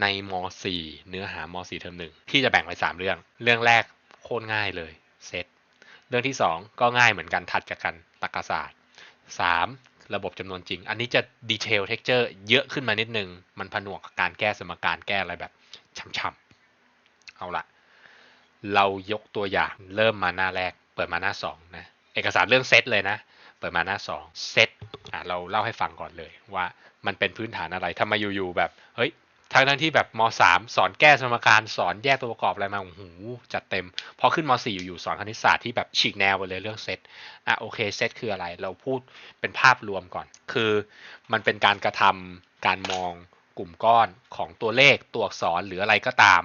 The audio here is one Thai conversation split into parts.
ในม .4 เนื้อหาม .4 เทอมหนึ่งพี่จะแบ่งไว้3เรื่อง เรื่องแรกโคตรง่ายเลยเซตเรื่องที่ 2 ก็ง่ายเหมือนกันถัดจากกันตรรกศาสตร์ 3. ระบบจำนวนจริง อันนี้จะดีเทลเท็กเจอร์เยอะขึ้นมานิดนึง มันผนวกกับการแก้สมการแก้อะไรแบบช่ำๆเอาละเรายกตัวอย่างเริ่มมาหน้าแรก เปิดมาหน้า2นะเอกสารเรื่องเซตเลยนะ เปิดมาหน้า2เซตอะเราเล่าให้ฟังก่อนเลยว่ามันเป็นพื้นฐานอะไรทำไมอยู่ๆแบบเฮ้ย ทั้งทั้งที่แบบม .3 สอนแก้สมการสอนแยกตัวประกอบอะไรมาโอ้โหจัดเต็ม พอขึ้นม .4 อยู่ๆสอนคณิตศาสตร์ที่แบบฉีกแนวไปเลยเรื่องเซตอะโอเคเซตคืออะไร เราพูดเป็นภาพรวมก่อน คือมันเป็นการกระทำการมองกลุ่มก้อนของตัวเลขตัวอักษรหรืออะไรก็ตาม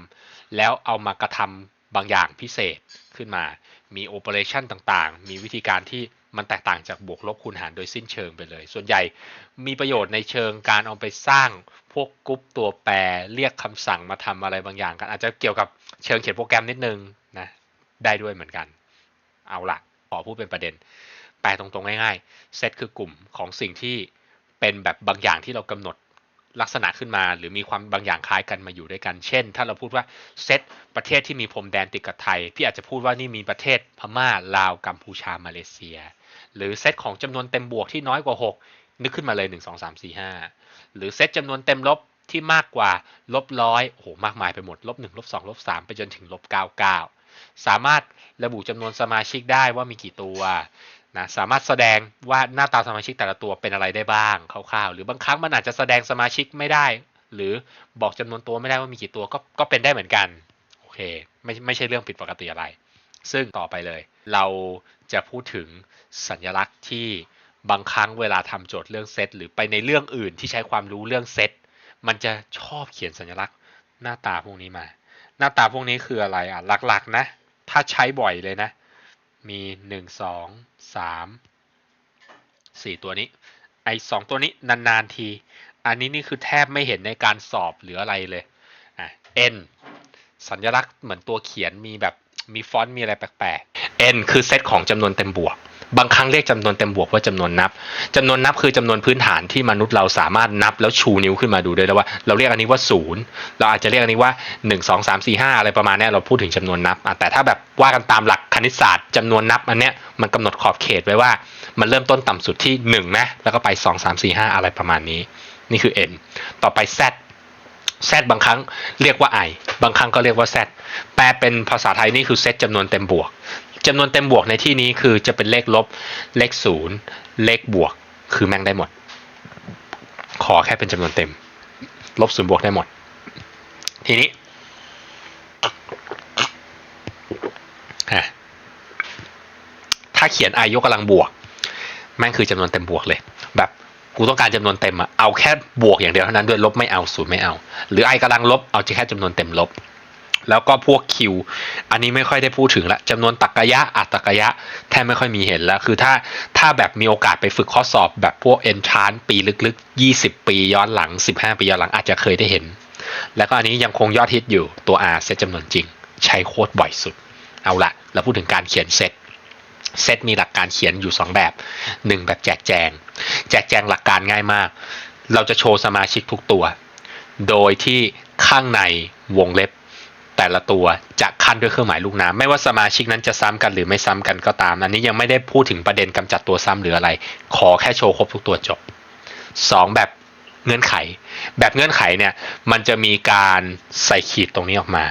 แล้วเอามากระทำบางอย่างพิเศษขึ้นมา มีโอเปอเรชันต่างๆ มีวิธีการที่ มันแตกต่างจากบวกลบคูณหารโดยสิ้นเชิงไปเลย ส่วนใหญ่มีประโยชน์ในเชิงการเอาไปสร้างพวกกรุ๊ปตัวแปรเรียกคำสั่งมาทำอะไรบางอย่างกัน อาจจะเกี่ยวกับเชิงเขียนโปรแกรมนิดนึงนะได้ด้วยเหมือนกัน เอาละขอพูดเป็นประเด็น แปลตรงๆง่ายๆเซตคือกลุ่มของสิ่งที่เป็นแบบบางอย่างที่เรากำหนดลักษณะขึ้นมา หรือมีความบางอย่างคล้ายกันมาอยู่ด้วยกัน เช่น ถ้าเราพูดว่าเซตประเทศที่มีพรมแดนติดกับไทย พี่อาจจะพูดว่านี่มีประเทศพม่าลาวกัมพูชามาเลเซีย หรือเซตของจำนวนเต็มบวกที่น้อยกว่า 6 นึกขึ้นมาเลย 1 2 3 4 5 หรือเซตจำนวนเต็มลบที่มากกว่าลบร้อยโอ้โหมากมายไปหมดลบ1ลบ2ลบ3ไปจนถึงลบ99 สามารถระบุจำนวนสมาชิกได้ว่ามีกี่ตัวนะสามารถแสดงว่าหน้าตาสมาชิกแต่ละตัวเป็นอะไรได้บ้างคร่าวๆ หรือบางครั้งมันอาจจะแสดงสมาชิกไม่ได้ หรือบอกจำนวนตัวไม่ได้ว่ามีกี่ตัวก็ก็เป็นได้เหมือนกันโอเคไม่ไม่ใช่เรื่องผิดปกติอะไร ซึ่งต่อไปเลย เราจะพูดถึงสัญลักษณ์ที่บางครั้งเวลาทำโจทย์เรื่องเซตหรือไปในเรื่องอื่นที่ใช้ความรู้เรื่องเซตมันจะชอบเขียนสัญลักษณ์หน้าตาพวกนี้มา หน้าตาพวกนี้คืออะไรอะหลักๆนะ ถ้าใช้บ่อยเลยนะ มีหนึ่งสองสามสี่ตัวนี้ ไอ้สองตัวนี้นานๆที อันนี้นี่คือแทบไม่เห็นในการสอบหรืออะไรเลยอะ n สัญลักษณ์เหมือนตัวเขียนมีแบบ มีฟอนต์มีอะไรแปลกๆ n คือเซตของจำนวนเต็มบวก บางครั้งเรียกจำนวนเต็มบวกว่าจำนวนนับจำนวนนับคือจำนวนพื้นฐานที่มนุษย์เราสามารถนับแล้วชูนิ้วขึ้นมาดูได้แล้วว่า เราเรียกอันนี้ว่าศูนย์เราอาจจะเรียกอันนี้ว่า 1 2 3 4 5 อะไรประมาณนี้เราพูดถึงจำนวนนับ แต่ถ้าแบบว่ากันตามหลักคณิตศาสตร์จำนวนนับอันเนี้ยมันกำหนดขอบเขตไว้ว่า มันเริ่มต้นต่ำสุดที่1นะแล้วก็ไป 2 3 4 5 อะไรประมาณนี้ นี่คือ n ต่อไป z z บางครั้งเรียกว่า i บางครั้งก็เรียกว่า z แปลเป็นภาษาไทยนี่คือเซตจำนวนเต็มบวกจำนวนเต็มบวกในที่นี้คือจะเป็นเลขลบ เลขศูนย์เลขบวก คือแม่งได้หมด ขอแค่เป็นจำนวนเต็ม ลบศูนย์บวกได้หมด ทีนี้ถ้าเขียน i ยกกำลังบวก แม่งคือจำนวนเต็มบวกเลย แบบ กูต้องการจำนวนเต็มอะเอาแค่บวกอย่างเดียวเท่านั้นด้วยลบไม่เอาศูนย์ไม่เอา หรือ i กำลังลบเอาแค่จำนวนเต็มลบ แล้วก็พวก Q อันนี้ไม่ค่อยได้พูดถึงละจำนวนตรรกะยะอัตตรกะยะแทบไม่ค่อยมีเห็นแล้วคือถ้าถ้าแบบมีโอกาสไปฝึกข้อสอบแบบพวก entrance ปีลึกๆ 20 ปีย้อนหลัง 15 ปีย้อนหลังอาจจะเคยได้เห็น แล้วก็อันนี้ยังคงยอดฮิตอยู่ตัว R เซตจำนวนจริง ใช้โค้ดบ่อยสุด เอาละเราพูดถึงการเขียนเซต เซตมีหลักการเขียนอยู่ 2 แบบ 1 แบบแจกแจง แจกแจงหลักการง่ายมาก เราจะโชว์สมาชิกทุกตัว โดยที่ข้างในวงเล็บแต่ละตัวจะคันด้วยเครื่องหมายลูกน้ำไม่ว่าสมาชิกนั้นจะซ้ำกันหรือไม่ซ้ำกันก็ตาม อันนี้ยังไม่ได้พูดถึงประเด็นกำจัดตัวซ้ำหรืออะไร ขอแค่โชว์ครบทุกตัวจบ 2 แบบเงื่อนไข แบบเงื่อนไขเนี่ยมันจะมีการใส่ขีดตรงนี้ออกมา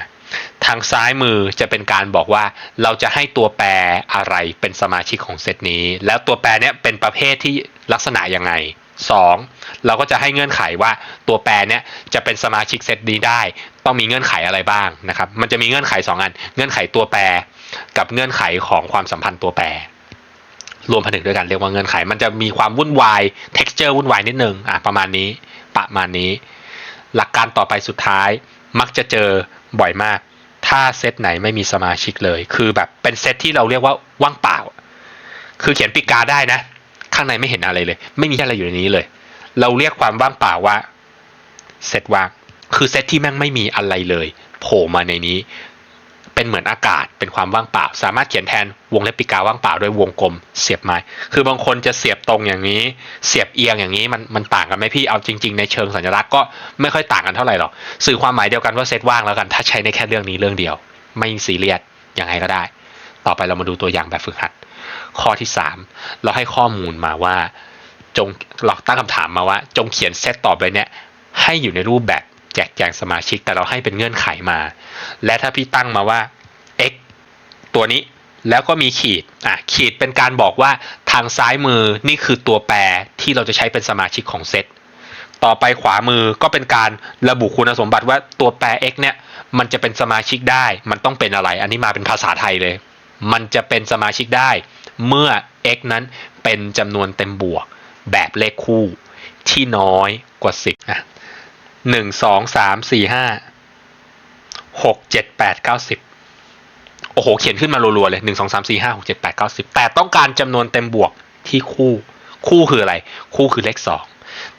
ทางซ้ายมือจะเป็นการบอกว่าเราจะให้ตัวแปรอะไรเป็นสมาชิกของเซตนี้ แล้วตัวแปรเนี้ยเป็นประเภทที่ลักษณะยังไง 2. เราก็จะให้เงื่อนไขว่าตัวแปรเนี้ยจะเป็นสมาชิกเซตนี้ได้ ต้องมีเงื่อนไขอะไรบ้างนะครับมันจะมีเงื่อนไข 2 อัน เงื่อนไขตัวแปร กับเงื่อนไขของความสัมพันธ์ตัวแปร รวมผนึกด้วยกันเรียกว่าเงื่อนไข มันจะมีความวุ่นวาย texture วุ่นวายนิดนึงอะประมาณนี้ประมาณนี้ หลักการต่อไปสุดท้าย มักจะเจอบ่อยมาก ถ้าเซตไหนไม่มีสมาชิกเลย คือแบบเป็นเซตที่เราเรียกว่าว่างเปล่า คือเขียนปิกาได้นะ ข้างในไม่เห็นอะไรเลย ไม่มีอะไรอยู่ในนี้เลย เราเรียกความว่างเปล่าว่าเซตว่างคือเซตที่แม่งไม่มีอะไรเลย โผล่มาในนี้ เป็นเหมือนอากาศเป็นความว่างเปล่า สามารถเขียนแทนวงเล็บปีกาว่างเปล่าด้วยวงกลมเสียบไม้ คือบางคนจะเสียบตรงอย่างนี้ เสียบเอียงอย่างนี้มันมันต่างกันไหมพี่เอาจริง ๆ ในเชิงสัญลักษณ์ก็ไม่ค่อยต่างกันเท่าไหร่หรอกสื่อความหมายเดียวกันว่าเซตว่างแล้วกัน ถ้าใช้ในแค่เรื่องนี้เรื่องเดียว ไม่ซีเรียสยังไงก็ได้ ต่อไปเรามาดูตัวอย่างแบบฝึกหัด ข้อที่สามเราให้ข้อมูลมาว่าจงเราตั้งคำถามมาว่า จงเขียนเซตต่อไปเนี่ยให้อยู่ในรูปแบบ แจกแจงสมาชิก แต่เราให้เป็นเงื่อนไขมา และถ้าพี่ตั้งมาว่า x ตัวนี้แล้วก็มีขีด อะ ขีดเป็นการบอกว่าทางซ้ายมือนี่คือตัวแปรที่เราจะใช้เป็นสมาชิกของเซต ต่อไปขวามือก็เป็นการระบุคุณสมบัติว่าตัวแปร x เนี่ย มันจะเป็นสมาชิกได้ มันต้องเป็นอะไร อันนี้มาเป็นภาษาไทยเลย มันจะเป็นสมาชิกได้ เมื่อ x นั้นเป็นจำนวนเต็มบวก แบบเลขคู่ที่น้อยกว่า 10อะ หนึ่งสองสามสี่ห้าหกเจ็ดแปดเก้าสิบโอ้โห เขียนขึ้นมารัวๆเลยหนึ่งสองสามสี่ห้าหกเจ็ดแปดเก้าสิบแต่ต้องการจำนวนเต็มบวกที่คู่ คู่คืออะไร คู่คือเลขสอง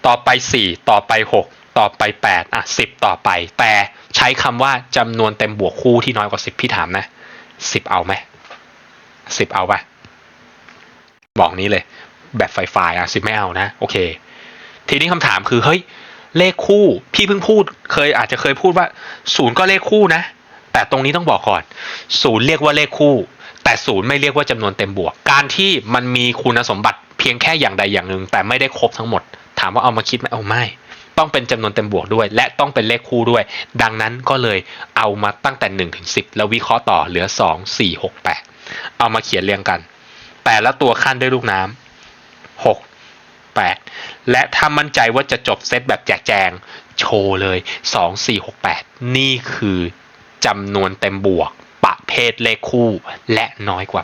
ต่อไป4ต่อไป6ต่อไป8อะ10ต่อไป แต่ใช้คำว่าจำนวนเต็มบวกคู่ที่น้อยกว่า10พี่ถามนะ10เอาไหม10เอาปะบอกนี้เลย แบบไฟไฟอะ10ไม่เอานะ โอเค ทีนี้คำถามคือเฮ้ย เลขคู่ พี่เพิ่งพูดเคยอาจจะเคยพูดว่า0ก็เลขคู่นะ แต่ตรงนี้ต้องบอกก่อน0เรียกว่าเลขคู่ แต่ศูนย์ไม่เรียกว่าจำนวนเต็มบวก การที่มันมีคุณสมบัติเพียงแค่อย่างใดอย่างหนึ่ง แต่ไม่ได้ครบทั้งหมด ถามว่าเอามาคิดไหมเอาไม่ต้องเป็นจำนวนเต็มบวกด้วย และต้องเป็นเลขคู่ด้วย ดังนั้นก็เลยเอามาตั้งแต่1ถึง10 แล้ววิเคราะห์ต่อเหลือ 2 4 6 8 เอามาเขียนเรียงกัน แต่ละตัวขั้นด้วยลูกน้ำ6 8 และถ้ามั่นใจว่าจะจบเซตแบบแจกแจง โชว์เลย 2 4 6 8 นี่คือจำนวนเต็มบวก ประเภทเลขคู่ และน้อยกว่า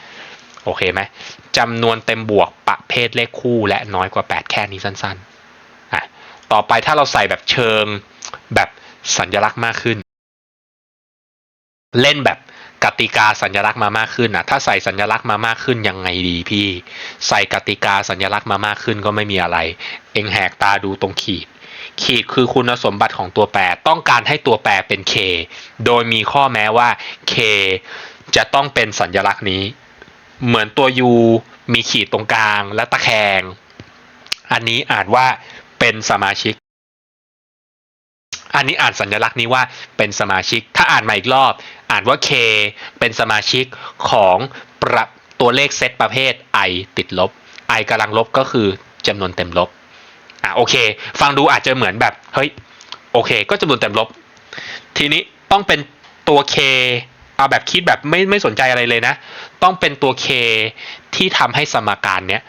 8 โอเคไหมจำนวนเต็มบวก ประเภทเลขคู่ และน้อยกว่า 8 แค่นี้สั้นๆอะต่อไปถ้าเราใส่แบบเชิงแบบสัญลักษณ์มากขึ้น เล่นแบบ กติกาสัญลักษณ์มามากขึ้นอะ ถ้าใส่สัญลักษณ์มามากขึ้นยังไงดีพี่ ใส่กติกาสัญลักษณ์มามากขึ้นก็ไม่มีอะไร เองแหกตาดูตรงขีด ขีดคือคุณสมบัติของตัวแปร ต้องการให้ตัวแปรเป็น k โดยมีข้อแม้ว่า k จะต้องเป็นสัญลักษณ์นี้ เหมือนตัว u มีขีดตรงกลางและตะแคง อันนี้อานว่าเป็นสมาชิก อันนี้อ่านสัญลักษณ์นี้ว่าเป็นสมาชิก ถ้าอ่านมาอีกรอบ อ่านว่า k เป็นสมาชิกของประตัวเลขเซตประเภท i ติดลบ i กำลังลบก็คือจำนวนเต็มลบ อะโอเค ฟังดูอาจจะเหมือนแบบ เฮ้ย โอเค ก็จำนวนเต็มลบ ทีนี้ต้องเป็นตัว k เอาแบบคิดแบบไม่ไม่สนใจอะไรเลยนะ ต้องเป็นตัว k ที่ทำให้สมการเนี้ย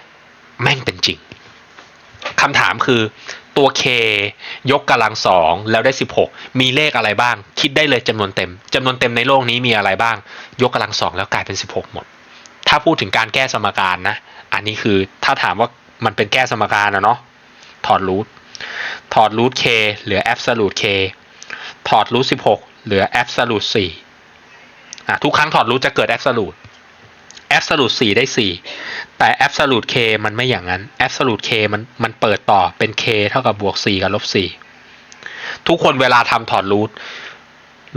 แม่งเป็นจริงคำถามคือ ตัว k ยกกำลังสองแล้วได้ 16 มีเลขอะไรบ้าง คิดได้เลยจำนวนเต็มจำนวนเต็มในโลกนี้มีอะไรบ้าง ยกกำลังสองแล้วกลายเป็น 16 หมด ถ้าพูดถึงการแก้สมการนะ อันนี้คือถ้าถามว่ามันเป็นแก้สมการนะเนาะถอดรูทถอดรูท k เหลือ absolute k ถอดรูท16 เหลือ absolute 4อะทุกครั้งถอดรูทจะเกิด absolute absolute 4 ได้ 4 แต่ absolute k มันไม่อย่างนั้น absolute k มันมันเปิดต่อเป็น k เท่ากับบวก 4 กับลบ 4 ทุกคนเวลาทำถอดรูท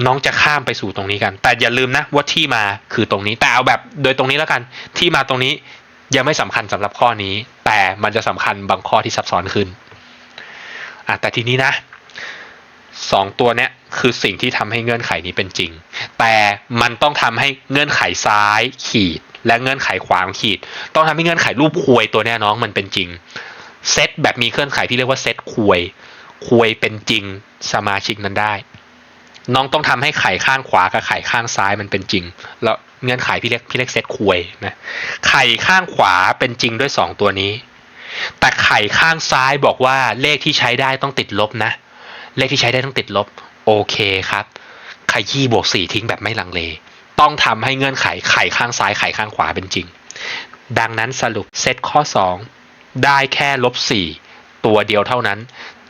น้องจะข้ามไปสู่ตรงนี้กัน แต่อย่าลืมนะว่าที่มาคือตรงนี้ แต่เอาแบบโดยตรงนี้แล้วกัน ที่มาตรงนี้ยังไม่สำคัญสำหรับข้อนี้ แต่มันจะสำคัญบางข้อที่ซับซ้อนขึ้นอะแต่ทีนี้นะสองตัวเนี้ยคือสิ่งที่ทำให้เงื่อนไขนี้เป็นจริง แต่มันต้องทำให้เงื่อนไขซ้ายขีด และเงื่อนไขขวางขีด ต้องทำให้เงื่อนไขรูปควยตัวเนี้น้องมันเป็นจริง เซตแบบมีเงื่อนไขที่เรียกว่าเซตควยควยเป็นจริงสมาชิกนั้นได้ น้องต้องทำให้ไข่ข้างขวากับไข่ข้างซ้ายมันเป็นจริง แล้วเงื่อนไขพี่เรียกพี่เรียกเซตควยนะไข่ข้างขวาเป็นจริงด้วยสองตัวนี้ แต่ไข่ข้างซ้ายบอกว่าเลขที่ใช้ได้ต้องติดลบนะ เลขที่ใช้ได้ต้องติดลบ โอเคครับขยี้บวกสี่ทิ้งแบบไม่ลังเล ต้องทำให้เงื่อนไขไข่ข้างซ้ายไข่ข้างขวาเป็นจริง ดังนั้นสรุปเซตข้อ 2 ได้แค่ลบสี่ตัวเดียวเท่านั้น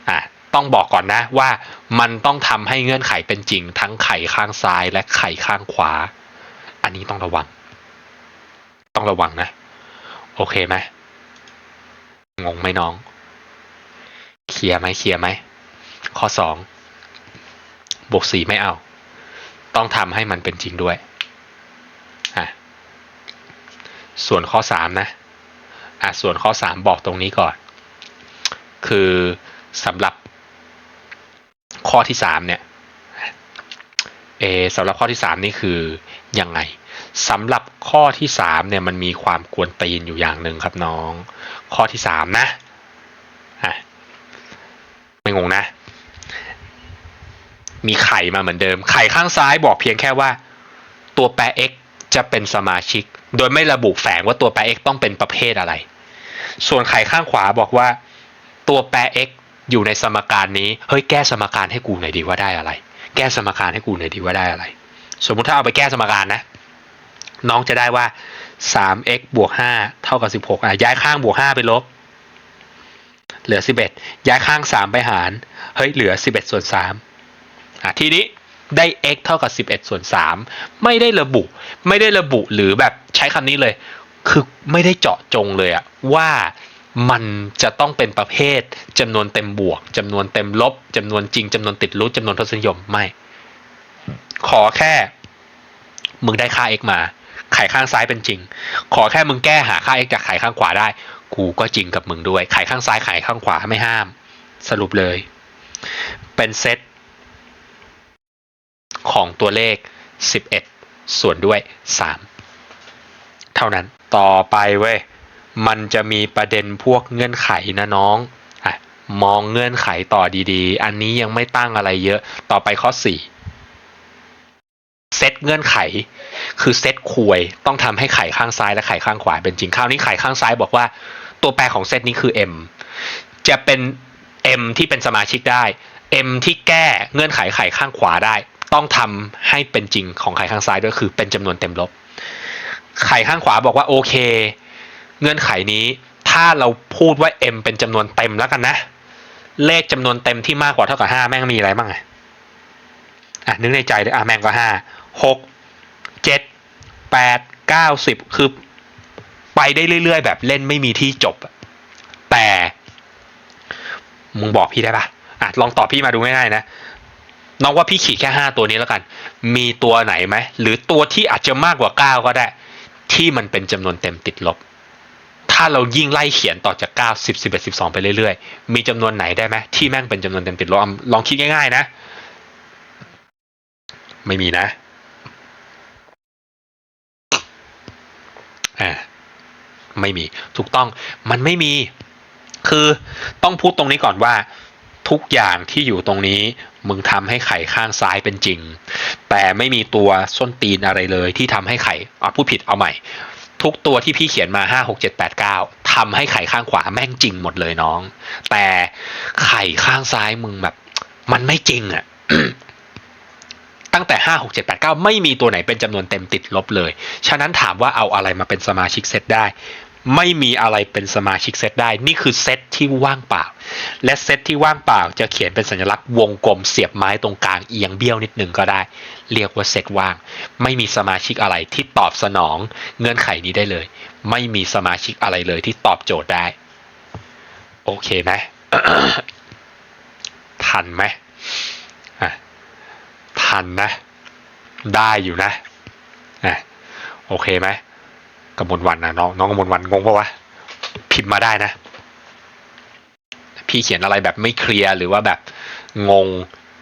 อะต้องบอกก่อนนะว่ามันต้องทำให้เงื่อนไขเป็นจริง ทั้งไข่ข้างซ้ายและไข่ข้างขวา อันนี้ต้องระวัง ต้องระวังนะ โอเคไหมงงไหมน้อง เคลียร์ไหมเคลียร์ไหมข้อสองบวกสี่ไม่เอา ต้องทำให้มันเป็นจริงด้วยอะ ส่วนข้อสามนะอะส่วนข้อสามบอกตรงนี้ก่อน คือสำหรับข้อที่สามเนี่ยเอสำหรับข้อที่สามนี่คือยังไงสำหรับข้อที่สามเนี่ยมันมีความกวนตีนอยู่อย่างหนึ่งครับน้อง ข้อที่สามนะไม่งงนะ มีไข่มาเหมือนเดิม ไข่ข้างซ้ายบอกเพียงแค่ว่า ตัวแปร x จะเป็นสมาชิก โดยไม่ระบุแฝงว่าตัวแปร x ต้องเป็นประเภทอะไร ส่วนไข่ข้างขวาบอกว่า ตัวแปร x อยู่ในสมการนี้ เฮ้ยแก้สมการให้กูหน่อยดีว่าได้อะไร แก้สมการให้กูหน่อยดีว่าได้อะไร สมมุติถ้าเอาไปแก้สมการนะ น้องจะได้ว่า 3x บวก 5 เท่ากับ 16อะย้ายข้างบวก 5 ไปลบ เหลือ 11 ย้ายข้าง 3 ไปหาร เฮ้ยเหลือ 11 ส่วน3อะทีนี้ ได้ x เท่ากับ 11 ส่วน 3 ไม่ได้ระบุ ไม่ได้ระบุหรือแบบใช้คำนี้เลย คือไม่ได้เจาะจงเลยอะว่ามันจะต้องเป็นประเภทจำนวนเต็มบวกจำนวนเต็มลบจำนวนจริงจำนวนติดรูทจำนวนทศนิยมไม่ ขอแค่ มึงได้ค่า x มาไขข้างซ้ายเป็นจริง ขอแค่มึงแก้หาค่า x จากไขข้างขวาได้ กูก็จริงกับมึงด้วย ไขข้างซ้ายไขข้างขวาไม่ห้าม สรุปเลย เป็นเซต ของตัวเลข 11 ส่วนด้วย 3 เท่านั้นต่อไปเว้ยมันจะมีประเด็นพวกเงื่อนไขนะน้องอะมองเงื่อนไขต่อดีๆ อันนี้ยังไม่ตั้งอะไรเยอะต่อไปข้อ 4 เซตเงื่อนไข คือเซตควยต้องทำให้ไข่ข้างซ้ายและไข่ข้างขวาเป็นจริงคราวนี้ไข่ข้างซ้ายบอกว่าตัวแปรของเซตนี้คือ m จะเป็น m ที่เป็นสมาชิกได้ m ที่แก้เงื่อนไขไข่ข้างขวาได้ ต้องทำให้เป็นจริงของไข่ข้างซ้ายด้วยคือเป็นจำนวนเต็มลบ ไข่ข้างขวาบอกว่าโอเค เงื่อนไขนี้ถ้าเราพูดว่า m เป็นจำนวนเต็มแล้วกันนะ เลขจำนวนเต็มที่มากกว่าเท่ากับห้าแม่งมีอะไรบ้างอะอะนึกในใจเลยอะแม่งก็ห้าหกเจ็ดแปดเก้าสิบคือไปได้เรื่อยๆ แบบเล่นไม่มีที่จบ แต่ มึงบอกพี่ได้ปะอะลองตอบพี่มาดูง่ายๆนะ น้องว่าพี่ขีดแค่ห้าตัวนี้แล้วกัน มีตัวไหนไหม หรือตัวที่อาจจะมากกว่าเก้าก็ได้ ที่มันเป็นจำนวนเต็มติดลบ ถ้าเรายิ่งไล่เขียนต่อจากเก้าสิบสิบเอ็ดสิบสองไปเรื่อยๆ มีจำนวนไหนได้ไหมที่แม่งเป็นจำนวนเต็มติดลบ ลองคิดง่ายๆนะ ไม่มีนะอ่าไม่มี ถูกต้องมันไม่มี คือต้องพูดตรงนี้ก่อนว่า ทุกอย่างที่อยู่ตรงนี้ มึงทำให้ไข่ข้างซ้ายเป็นจริง แต่ไม่มีตัวส้นตีนอะไรเลยที่ทำให้ไข่อะพูดผิดเอาใหม่ ทุกตัวที่พี่เขียนมาห้าหกเจ็ดแปดเก้าทำให้ไข่ข้างขวาแม่งจริงหมดเลยน้อง แต่ไข่ข้างซ้ายมึงแบบ มันไม่จริงอะ่ะตั้งแต่ห้าหกเจ็ดแปดเก้าไม่มีตัวไหนเป็นจำนวนเต็มติดลบเลย ฉะนั้นถามว่าเอาอะไรมาเป็นสมาชิกเซตได้ ไม่มีอะไรเป็นสมาชิกเซตได้ นี่คือเซตที่ว่างเปล่า และเซตที่ว่างเปล่าจะเขียนเป็นสัญลักษณ์วงกลมเสียบไม้ตรงกลางเอียงเบี้ยวนิดนึงก็ได้ เรียกว่าเซตว่าง ไม่มีสมาชิกอะไรที่ตอบสนองเงื่อนไขนี้ได้เลย ไม่มีสมาชิกอะไรเลยที่ตอบโจทย์ได้ โอเคไหมทันไหมอะทันนะ ได้อยู่นะอะโอเคไหม กมลวันนะน้องน้องกมลวันงงปะวะพิมพ์มาได้นะ พี่เขียนอะไรแบบไม่เคลียร์หรือว่าแบบงง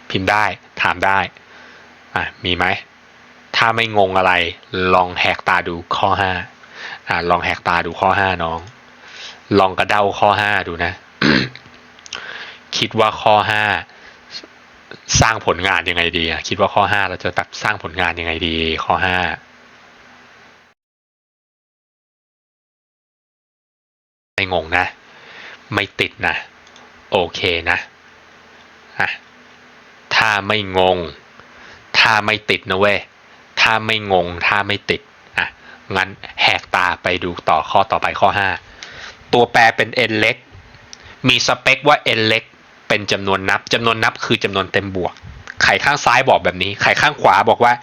พิมพ์ได้ถามได้อะมีไหมถ้าไม่งงอะไร ลองแหกตาดูข้อห้าอะลองแหกตาดูข้อห้าน้อง ลองกระเด้าข้อห้าดูนะ คิดว่าข้อห้าสร้างผลงานยังไงดีอะคิดว่าข้อห้าเราจะแบบสร้างผลงานยังไงดี ข้อห้า ไม่งงนะ ไม่ติดนะ โอเคนะอะถ้าไม่งง ถ้าไม่ติดนะเว้ย ถ้าไม่งง ถ้าไม่ติดอะงั้นแหกตาไปดูต่อข้อต่อไปข้อ 5 ตัวแปรเป็น n เล็ก มีสเปคว่า n เล็ก เป็นจำนวนนับจำนวนนับคือจำนวนเต็มบวก ไขข้างซ้ายบอกแบบนี้ ไขข้างขวาบอกว่า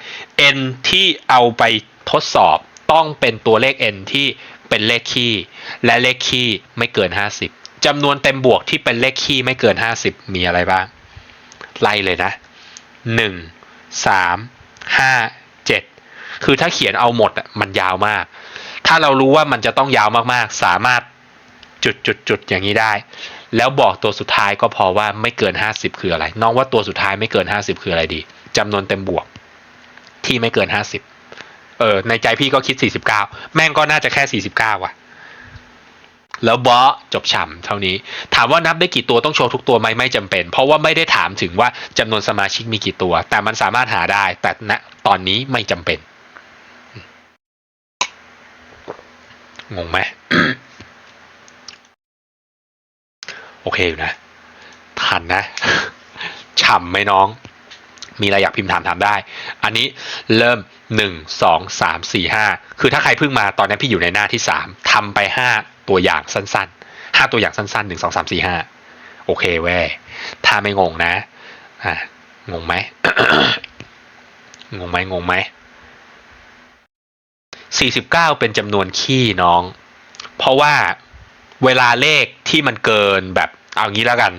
n ที่เอาไปทดสอบต้องเป็นตัวเลข n ที่ เป็นเลขคี่ และเลขคี่ไม่เกิน 50จำนวนเต็มบวกที่เป็นเลขคี่ไม่เกิน 50 มีอะไรบ้าง ไล่เลยนะ 1 3ห้าเจ็ดคือถ้าเขียนเอาหมดมันยาวมาก ถ้าเรารู้ว่ามันจะต้องยาวมากๆ สามารถจุดจุดจุดอย่างนี้ได้ แล้วบอกตัวสุดท้ายก็พอว่าไม่เกินห้าสิบคืออะไร น้องว่าตัวสุดท้ายไม่เกินห้าสิบคืออะไรดีจำนวนเต็มบวกที่ไม่เกินห้าสิบ เออในใจพี่ก็คิดสี่สิบเก้าแม่งก็น่าจะแค่สี่สิบเก้าว่ะ แล้วบอสจบฉ่ำเท่านี้ ถามว่านับได้กี่ตัวต้องโชว์ทุกตัวไหมไม่จำเป็น เพราะว่าไม่ได้ถามถึงว่าจำนวนสมาชิกมีกี่ตัว แต่มันสามารถหาได้ แต่ณตอนนี้ไม่จำเป็นงงไหมโอเคอยู่นะ ทันนะ ฉ่ำไหมน้อง มีอะไรอยากพิมพ์ถามถามได้ อันนี้เริ่มหนึ่งสองสามสี่ห้าคือถ้าใครเพิ่งมาตอนนี้พี่อยู่ในหน้าที่สามทำไปห้าตัวอย่างสั้นๆห้าตัวอย่างสั้นๆหนึ่งสองสามสี่ห้าโอเคเว้ยถ้าไม่งงนะอะงงไหมงงไหมงงไหมสี่สิบเก้าเป็นจำนวนคี่น้อง เพราะว่าเวลาเลขที่มันเกินแบบเอางี้แล้วกัน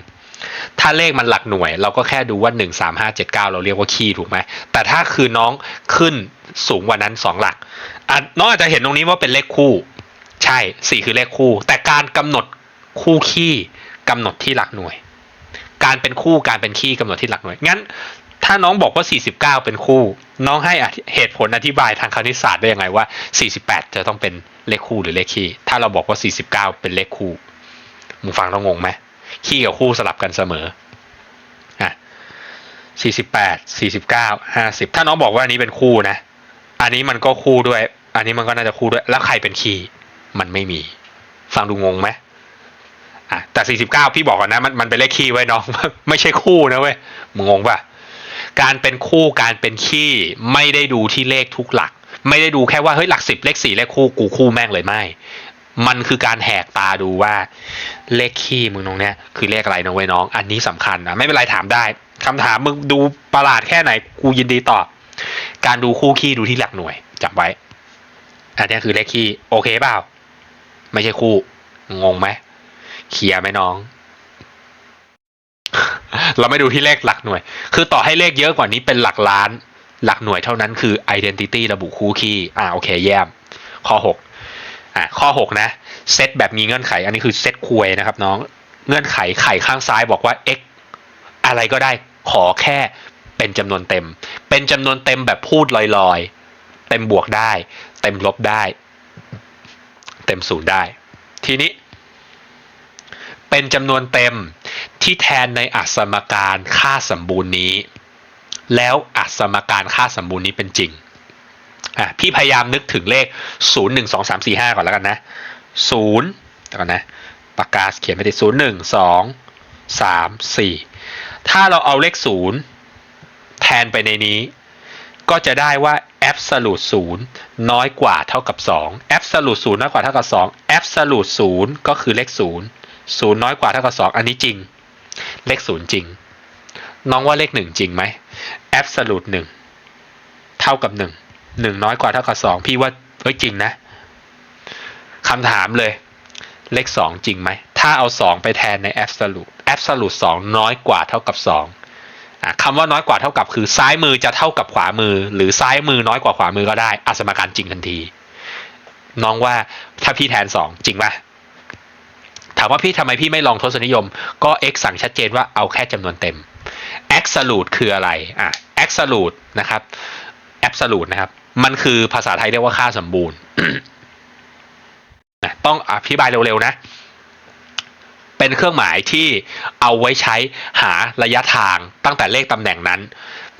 ถ้าเลขมันหลักหน่วย เราก็แค่ดูว่าหนึ่งสามห้าเจ็ดเก้าเราเรียกว่าคีย์ถูกไหมแต่ถ้าคือน้องขึ้นสูงกว่านั้นสองหลักน้องอาจจะเห็นตรงนี้ว่าเป็นเลขคู่ ใช่สี่คือเลขคู่ แต่การกำหนดคู่คี่กำหนดที่หลักหน่วย การเป็นคู่การเป็นคี่กำหนดที่หลักหน่วยงั้น ถ้าน้องบอกว่า 49 เป็นคู่ น้องให้เหตุผลอธิบายทางคณิตศาสตร์ได้ยังไงว่า 48 จะต้องเป็นเลขคู่หรือเลขคี่ถ้าเราบอกว่า 49 เป็นเลขคู่มึงฟังแล้วงงไหม คี่กับคู่สลับกันเสมออะ48 49 50ถ้าน้องบอกว่าอันนี้เป็นคู่นะ อันนี้มันก็คู่ด้วย อันนี้มันก็น่าจะคู่ด้วย แล้วใครเป็นคี่มันไม่มี ฟังดูงงไหมอะแต่ 49 พี่บอกก่อนนะ มันมันเป็นเลขคี่ไว้น้อง ไม่ใช่คู่นะเว้ยมึงงงปะการเป็นคู่การเป็นขี้ไม่ได้ดูที่เลขทุกหลัก ไม่ได้ดูแค่ว่าเฮ้ยหลักสิบเลขสี่เลขคู่กูคู่แม่งเลยไม่ มันคือการแหกตาดูว่าเลขขี้มึงตรงเนี้ยคือเลขอะไรนะเว้ยน้อง อันนี้สำคัญนะไม่เป็นไรถามได้คำถามมึงดูประหลาดแค่ไหนกูยินดีตอบการดูคู่ขี้ดูที่หลักหน่วยจำไว้ อันนี้คือเลขขี้โอเคเปล่า ไม่ใช่คู่งงไหมเคลียร์ไหมน้อง เราไม่ดูที่เลขหลักหน่วย คือต่อให้เลขเยอะกว่านี้เป็นหลักล้าน หลักหน่วยเท่านั้นคือ identity ระบุคู่คีย์อ่าโอเคแย้มข้อ6 อ่าข้อ 6 นะ เซตแบบมีเงื่อนไข อันนี้คือเซตควยนะครับน้อง เงื่อนไขไขข้างซ้ายบอกว่า x อะไรก็ได้ขอแค่เป็นจำนวนเต็ม เป็นจำนวนเต็มแบบพูดลอยๆ เต็มบวกได้ เต็มลบได้ เต็มศูนย์ได้ ทีนี้ เป็นจำนวนเต็มที่แทนในอัสมการค่าสมบูรณ์นี้ แล้วอัสมการค่าสมบูรณ์นี้เป็นจริง อะพี่พยายามนึกถึงเลข 0 1 2 3 4 5 ก่อนแล้วกันนะ0เดี๋ยวก่อนนะปากกาเขียนไม่ได้0 1 2 3 4 ถ้าเราเอาเลข 0 แทนไปในนี้ ก็จะได้ว่า absolute 0 น้อยกว่าเท่ากับ 2 absolute 0 น้อยกว่าเท่ากับ 2 absolute 0 ก็คือเลข 0 0 น้อยกว่าเท่ากับ 2 อันนี้จริง เลข 0 จริง น้องว่าเลข 1 จริงไหม absolute 1 เท่ากับ 1 1น้อยกว่าเท่ากับ2พี่ว่าเฮ้ยจริงนะคำถามเลย เลข2จริงไหม ถ้าเอา2ไปแทนใน absolute absolute 2น้อยกว่าเท่ากับ2อะคำว่าน้อยกว่าเท่ากับคือซ้ายมือจะเท่ากับขวามือ หรือซ้ายมือน้อยกว่าขวามือก็ได้อสมการจริงทันที น้องว่าถ้าพี่แทน2จริงปะถามว่าพี่ทำไมพี่ไม่ลองทศนิยม ก็ x สั่งชัดเจนว่าเอาแค่จำนวนเต็ม absolute คืออะไรอะ absolute นะครับ absolute นะครับ มันคือภาษาไทยเรียกว่าค่าสมบูรณ์นะต้องอธิบายเร็วๆนะ เป็นเครื่องหมายที่เอาไว้ใช้หาระยะทางตั้งแต่เลขตำแหน่งนั้น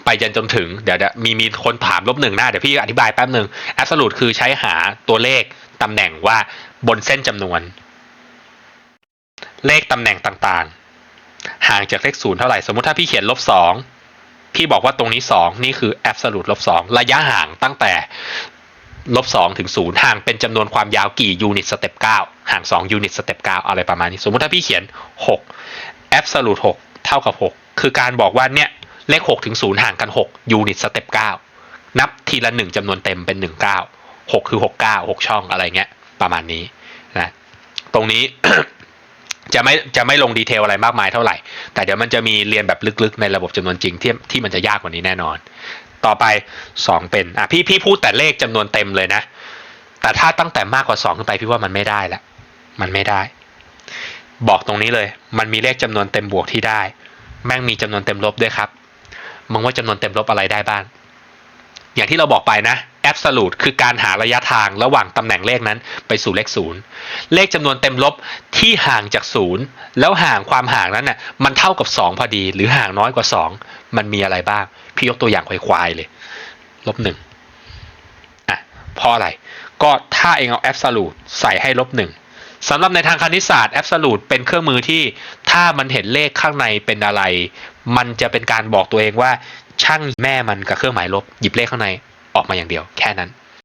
ไปจนจนถึงเดี๋ยวมีมีคนถามลบหนึ่งหน้าเดี๋ยวพี่อธิบายแป๊บหนึ่ง absolute คือใช้หาตัวเลขตำแหน่งว่าบนเส้นจำนวน เลขตำแหน่งต่างๆ ห่างจากเลขศูนย์เท่าไหร่ สมมติถ้าพี่เขียนลบสอง พี่บอกว่าตรงนี้สองนี่คือ absolute ลบสองระยะห่างตั้งแต่ลบสองถึงศูนย์ห่างเป็นจำนวนความยาวกี่ยูนิตสเต็ปเก้าห่างสองยูนิตสเต็ปเก้าอะไรประมาณนี้ สมมติถ้าพี่เขียนหก absolute หกเท่ากับหกคือการบอกว่าเนี่ยเลขหกถึงศูนย์ห่างกันหกยูนิตสเต็ปเก้านับทีละหนึ่งจำนวนเต็มเป็นหนึ่งเก้าหกคือหกเก้าหกช่องอะไรเงี้ยประมาณนี้นะตรงนี้ จะไม่จะไม่ลงดีเทลอะไรมากมายเท่าไหร่ แต่เดี๋ยวมันจะมีเรียนแบบลึกๆ ในระบบจำนวนจริงที่ที่มันจะยากกว่านี้แน่นอน ต่อไปสองเป็นอะพี่พี่พูดแต่เลขจำนวนเต็มเลยนะ แต่ถ้าตั้งแต่มากกว่าสองขึ้นไปพี่ว่ามันไม่ได้ละมันไม่ได้ บอกตรงนี้เลย มันมีเลขจำนวนเต็มบวกที่ได้ แม่งมีจำนวนเต็มลบด้วยครับมึงว่าจำนวนเต็มลบอะไรได้บ้างอย่างที่เราบอกไปนะ absolute คือการหาระยะทางระหว่างตำแหน่งเลขนั้นไปสู่เลขศูนย์เลขจำนวนเต็มลบที่ห่างจากศูนย์แล้วห่างความห่างนั้นน่ะมันเท่ากับ 2 พอดี หรือห่างน้อยกว่า 2 มันมีอะไรบ้าง พี่ยกตัวอย่างควายๆเลยลบหนึ่งอะเพราะอะไร ก็ถ้าเองเอา absolute ใส่ให้ลบหนึ่งสำหรับในทางคณิตศาสตร์ absolute เป็นเครื่องมือที่ถ้ามันเห็นเลขข้างในเป็นอะไร มันจะเป็นการบอกตัวเองว่าช่างแม่มันกับเครื่องหมายลบหยิบเลขข้างใน ออกมาอย่างเดียว แค่นั้น